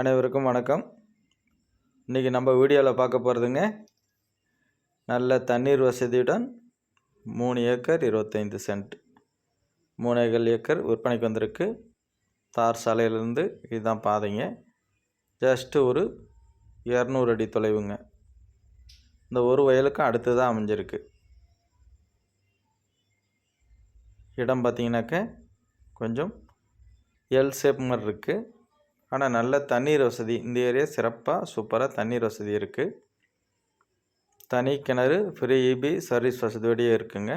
அனைவருக்கும் வணக்கம். இன்றைக்கி நம்ம வீடியோவில் பார்க்க போகிறதுங்க நல்ல தண்ணீர் வசதியுடன் மூணு ஏக்கர் இருபத்தைந்து சென்ட். மூணேகல் ஏக்கர் விற்பனைக்கு வந்திருக்கு. தார் சாலையிலேருந்து இதுதான் பாதைங்க. ஜஸ்ட்டு ஒரு இரநூறு அடி தொலைவுங்க. இந்த ஒரு வயலுக்கும் அடுத்து தான் அமைஞ்சிருக்கு. இடம் பார்த்திங்கனாக்க கொஞ்சம் எல் ஷேப் மாதிரி இருக்குது ஆனால் நல்ல தண்ணீர் வசதி. இந்த ஏரியா சிறப்பாக சூப்பராக தண்ணீர் வசதி இருக்குது தனி கிணறு ஃப்ரீ இபி சர்வீஸ் வசதியோடையே இருக்குங்க.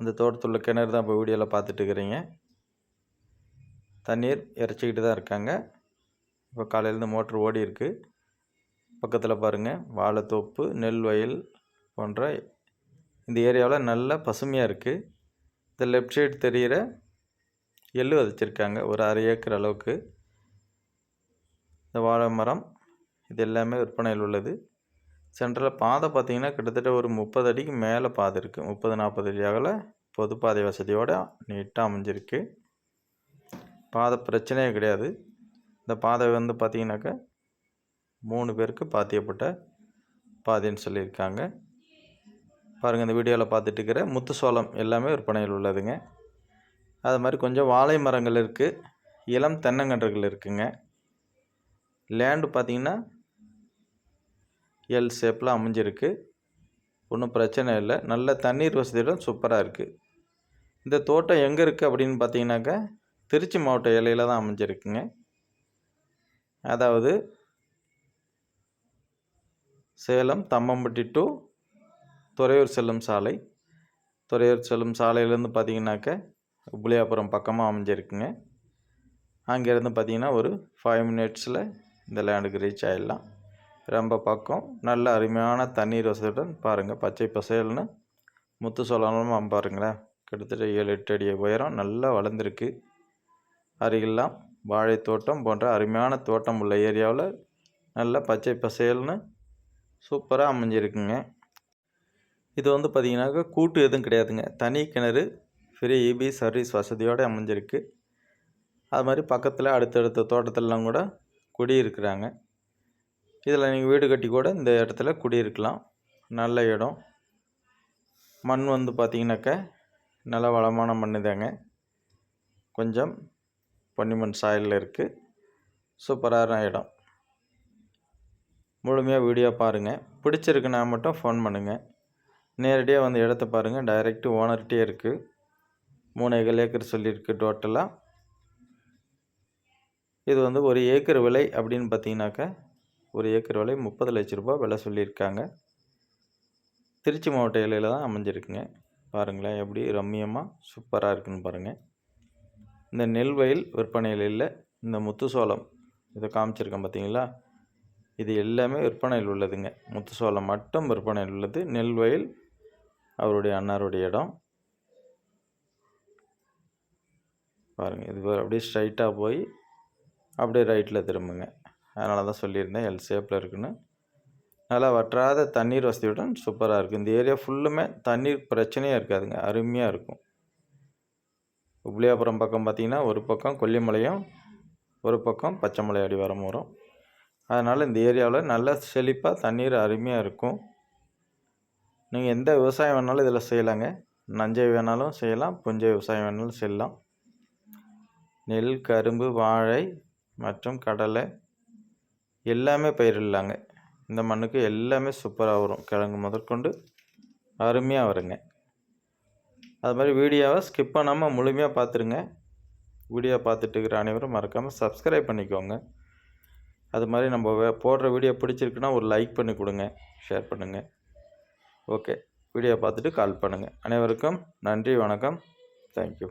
அந்த தோட்டத்துள்ள கிணறு தான் இப்போ வீடியோவில் பார்த்துட்டு இருக்கிறீங்க. தண்ணீர் இறச்சிக்கிட்டு தான் இருக்காங்க. இப்போ காலையிலேருந்து மோட்ரு ஓடி இருக்குது பக்கத்தில் பாருங்கள் வாழைத்தோப்பு நெல் வயல் போன்ற இந்த ஏரியாவில் நல்ல பசுமையாக இருக்குது இந்த லெஃப்ட் சைடு தெரிகிற எள்ளு விதைச்சிருக்காங்க ஒரு அரை ஏக்கர் அளவுக்கு. இந்த வாழை மரம் இது எல்லாமே விற்பனையில் உள்ளது. சென்டரில் பாதை பார்த்திங்கன்னா கிட்டத்தட்ட ஒரு முப்பது அடிக்கு மேலே பாதை இருக்குது முப்பது நாற்பது அடி அகல பொது பாதை வசதியோடு நீட்டாக அமைஞ்சிருக்கு. பாதை பிரச்சனையே கிடையாது. இந்த பாதை வந்து பார்த்திங்கனாக்கா மூணு பேருக்கு பாத்தியப்பட்ட பாதைன்னு சொல்லியிருக்காங்க. பாருங்கள் இந்த வீடியோவில் பார்த்துட்டு இருக்கிற முத்து சோளம் எல்லாமே விற்பனையில் உள்ளதுங்க. அது மாதிரி கொஞ்சம் வாழை மரங்கள் இருக்குது இளம் தென்னங்கன்றுகள் இருக்குங்க. லேண்டு பார்த்திங்கன்னா எல் ஷேப்பில் அமைஞ்சிருக்கு. ஒன்றும் பிரச்சனை இல்லை. நல்ல தண்ணீர் வசதியுடன் சூப்பராக இருக்குது இந்த தோட்டம் எங்கே இருக்குது அப்படின்னு பார்த்தீங்கன்னாக்கா திருச்சி மாவட்ட எல்லையில் தான் அமைஞ்சிருக்குங்க. அதாவது சேலம் தம்மம்பட்டி டு துறையூர் செல்லும் சாலை. துறையூர் செல்லும் சாலையிலேருந்து பார்த்தீங்கன்னாக்க புளியாபுரம் பக்கமாக அமைஞ்சிருக்குங்க. அங்கேருந்து பார்த்திங்கன்னா ஒரு ஃபைவ் மினிட்ஸில் இந்த லேண்டுக்கு ரீச் ஆகிடலாம் ரொம்ப பக்கம் நல்ல அருமையான தண்ணீர் வசதியுடன் பாருங்கள் பச்சை பசேல்னு முத்து சொல்லணும் பாருங்களேன் கிட்டத்தட்ட ஏழு எட்டு அடி உயரம் நல்லா வளர்ந்துருக்கு. அருகிலாம் வாழைத்தோட்டம் போன்ற அருமையான தோட்டம் உள்ள ஏரியாவில் நல்ல பச்சை பசேல்னு சூப்பராக அமைஞ்சிருக்குங்க. இது வந்து பார்த்திங்கனாக்கா கூட்டு எதுவும் கிடையாதுங்க. தனி கிணறு ஃப்ரீ இபி சர்வீஸ் வசதியோடு அமைஞ்சிருக்கு. அது மாதிரி பக்கத்தில் அடுத்தடுத்த தோட்டத்திலலாம் கூட குடியிருக்கிறாங்க. இதில் நீங்கள் வீடு கட்டி கூட இந்த இடத்துல குடியிருக்கலாம். நல்ல இடம். மண் வந்து பார்த்திங்கனாக்க நல்ல வளமான மண் தாங்க. கொஞ்சம் பொன்னிமண் சாயலில் இருக்குது சூப்பரான இடம். முழுமையாக வீடியோ பாருங்கள் பிடிச்சிருக்குன்னா மட்டும் ஃபோன் பண்ணுங்கள் நேரடியாக வந்து இடத்த பாருங்கள் டைரெக்டு ஓனர்கிட்டே இருக்குது மூணேகால் ஏக்கர் சொல்லியிருக்கு டோட்டலாக இது வந்து ஒரு ஏக்கர் விலை அப்படின்னு பார்த்தீங்கன்னாக்கா ஒரு ஏக்கர் விலை முப்பது லட்ச ரூபா விலை சொல்லியிருக்காங்க. திருச்சி மாவட்ட இலையில் தான் அமைஞ்சிருக்குங்க. பாருங்களேன் எப்படி ரம்மியமாக சூப்பராக இருக்குன்னு பாருங்கள் இந்த நெல் வயல் விற்பனையில் இல்லை இந்த முத்து சோளம் இதை காமிச்சிருக்கேன் பார்த்தீங்களா? இது எல்லாமே விற்பனையில் உள்ளதுங்க. முத்து சோளம் மட்டும் விற்பனையில் உள்ளது நெல் வயல் அவருடைய அன்னாருடைய இடம். பாருங்கள் இது அப்படியே ஸ்ட்ரைட்டாக போய் அப்படியே ரைட்டில் திரும்புங்க. அதனால தான் சொல்லியிருந்தேன் எல் ஷேப்பில் இருக்குன்னு. நல்லா வற்றாத தண்ணீர் வசதியுடன் சூப்பராக இருக்குது இந்த ஏரியா ஃபுல்லுமே தண்ணீர் பிரச்சனையே இருக்காதுங்க அருமையாக இருக்கும். உப்ளியாபுரம் பக்கம் பார்த்திங்கன்னா ஒரு பக்கம் கொல்லிமலையும் ஒரு பக்கம் பச்சைமலை அடிவாரம் வரும். அதனால் இந்த ஏரியாவில் நல்ல செழிப்பாக தண்ணீர் அருமையாக இருக்கும். நீங்கள் எந்த விவசாயம் வேணாலும் இதில் செய்யலாங்க. நஞ்சை வேணாலும் செய்யலாம் புஞ்சை விவசாயம் வேணாலும் செய்யலாம். நெல் கரும்பு வாழை மற்றும் கடலை எல்லாமே பயிரிடலாங்க. இந்த மண்ணுக்கு எல்லாமே சூப்பராக வரும். கிழங்கு முதற்கொண்டு அருமையாக வருங்க. அது மாதிரி வீடியோவை ஸ்கிப் பண்ணாமல் முழுமையாக பார்த்துருங்க. வீடியோ பார்த்துட்டு இருக்கிற அனைவரும் மறக்காமல் சப்ஸ்கிரைப் பண்ணிக்கோங்க. அது மாதிரி நம்ம போடுற வீடியோ பிடிச்சிருக்குன்னா ஒரு லைக் பண்ணி கொடுங்க. ஷேர் பண்ணுங்கள் ஓகே வீடியோ பார்த்துட்டு கால் பண்ணுங்கள் அனைவருக்கும் நன்றி வணக்கம். தேங்க்யூ